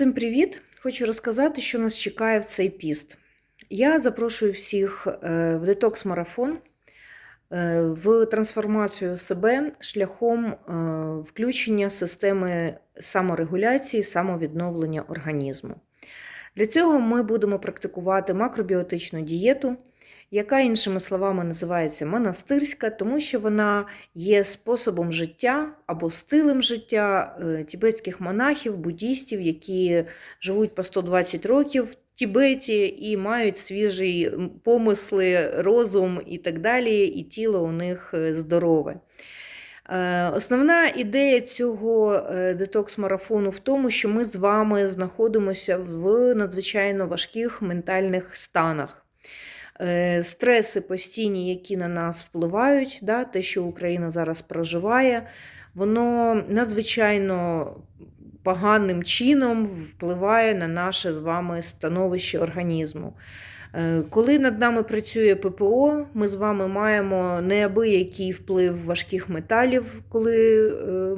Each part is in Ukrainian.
Всім привіт! Хочу розказати, що нас чекає в цей піст. Я запрошую всіх е, в детокс-марафон, е, в трансформацію себе шляхом е, включення системи саморегуляції, самовідновлення організму. Для цього ми будемо практикувати макробіотичну дієту, яка, іншими словами, називається монастирська, тому що вона є способом життя або стилем життя е, тібетських монахів, буддістів, які живуть по 120 років в Тібеті і мають свіжі помисли, розум і так далі, і тіло у них е, здорове. Е, Основна ідея цього детокс-марафону в тому, що ми з вами знаходимося в надзвичайно важких ментальних станах. Е, Стреси постійні, які на нас впливають, да, те, що Україна зараз проживає, воно надзвичайно поганим чином впливає на наше з вами становище організму. Е, Коли над нами працює ППО, ми з вами маємо неабиякий вплив важких металів, коли е,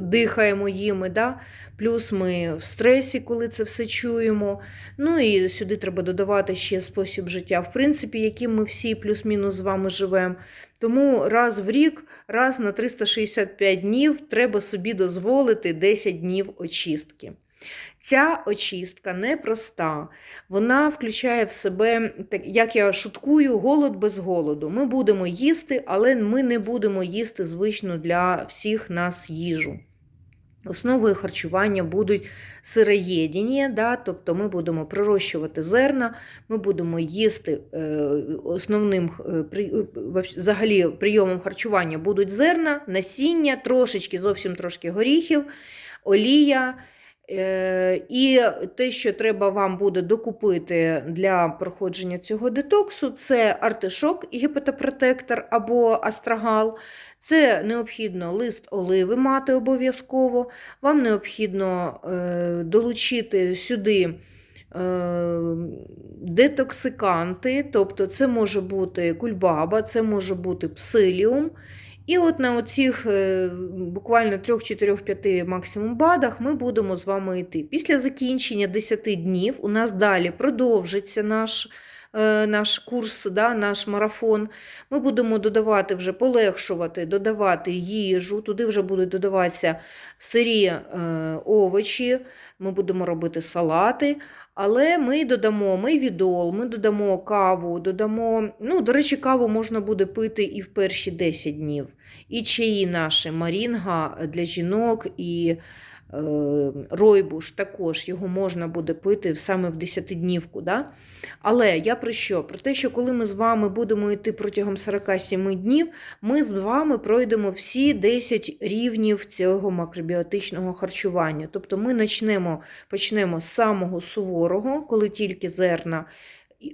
дихаємо їми. Да? Плюс ми в стресі, коли це все чуємо. Ну і сюди треба додавати ще спосіб життя, в принципі, яким ми всі плюс-мінус з вами живемо. Тому раз в рік, раз на 365 днів треба собі дозволити 10 днів очистки. Ця очистка непроста. Вона включає в себе, так, як я шуткую, голод без голоду. Ми будемо їсти, але ми не будемо їсти звичну для всіх нас їжу. Основою харчування будуть сироєдіння, да, тобто ми будемо прирощувати зерна, ми будемо їсти е, основним е, е, взагалі прийомом харчування будуть зерна, насіння, трошечки, зовсім трошки горіхів, олія. Е, І те, що треба вам буде докупити для проходження цього детоксу, це артишок і гепатопротектор або астрагал. Це необхідно лист оливи мати обов'язково. Вам необхідно е, долучити сюди е, детоксиканти, тобто це може бути кульбаба, це може бути псиліум. І от на оцих е, буквально 3-4-5 максимум бадах ми будемо з вами йти. Після закінчення 10 днів у нас далі продовжиться наш, наш курс, да, наш марафон. Ми будемо додавати вже полегшувати, додавати їжу, туди вже будуть додаватися сирі е, овочі, ми будемо робити салати. Але ми додамо мейвідол, ми додамо каву, додамо. Ну, до речі, каву можна буде пити і в перші 10 днів. І чаї наші, марінга для жінок і е, ройбуш також його можна буде пити саме в 10-днівку. Да? Але я про що? Про те, що коли ми з вами будемо йти протягом 47 днів, ми з вами пройдемо всі 10 рівнів цього макробіотичного харчування. Тобто ми почнемо, почнемо з самого суворого, коли тільки зерна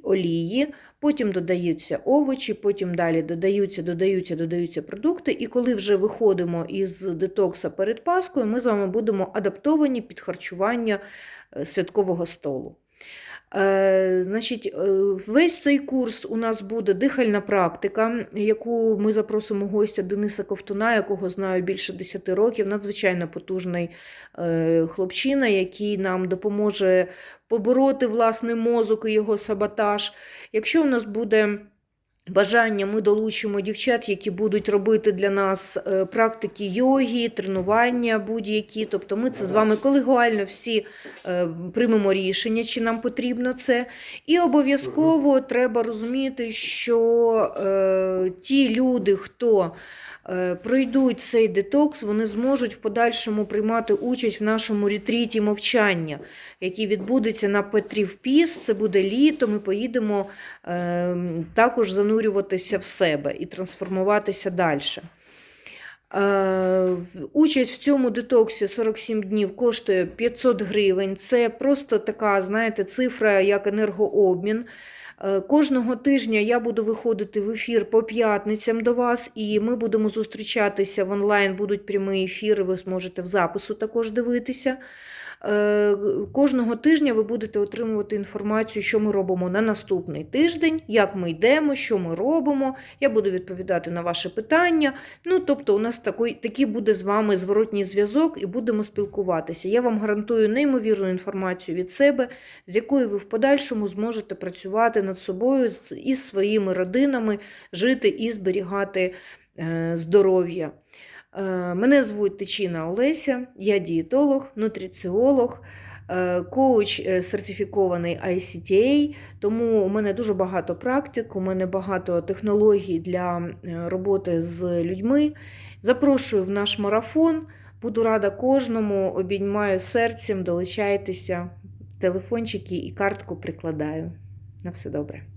олії, потім додаються овочі, потім далі додаються, додаються, додаються продукти. І коли вже виходимо із детокса перед Паскою, ми з вами будемо адаптовані під харчування е, святкового столу. Е, Значить, е, весь цей курс у нас буде дихальна практика, яку ми запросимо гостя Дениса Ковтуна, якого знаю більше 10 років. Надзвичайно потужний е, хлопчина, який нам допоможе побороти власний мозок і його саботаж. Якщо у нас буде бажання, ми долучимо дівчат, які будуть робити для нас е, практики йоги, тренування будь-які. Тобто ми це з вами колегуально всі е, приймемо рішення, чи нам потрібно це. І обов'язково треба розуміти, що е, ті люди, хто пройдуть цей детокс, вони зможуть в подальшому приймати участь в нашому ретріті мовчання, який відбудеться на Петрів Піс. Це буде літо. Ми поїдемо е, також занурюватися в себе і трансформуватися далі. Е, Участь в цьому детоксі 47 днів коштує 500 гривень. Це просто така, знаєте, цифра як енергообмін. Е, Кожного тижня я буду виходити в ефір по п'ятницям до вас, і ми будемо зустрічатися в онлайн, будуть прямі ефіри, ви зможете в запису також дивитися. Е, Кожного тижня ви будете отримувати інформацію, що ми робимо на наступний тиждень, як ми йдемо, що ми робимо. Я буду відповідати на ваші питання. Ну, тобто, у нас такий, такий буде з вами зворотній зв'язок і будемо спілкуватися. Я вам гарантую неймовірну інформацію від себе, з якою ви в подальшому зможете працювати над собою із своїми родинами, жити і зберігати е, здоров'я. Е, Мене звуть Тичина Олеся, я дієтолог, нутриціолог, е, коуч сертифікований ICTA, тому у мене дуже багато практик, у мене багато технологій для роботи з людьми. Запрошую в наш марафон. Буду рада кожному, обіймаю серцем, долучайтеся, телефончики і картку прикладаю. На все добре.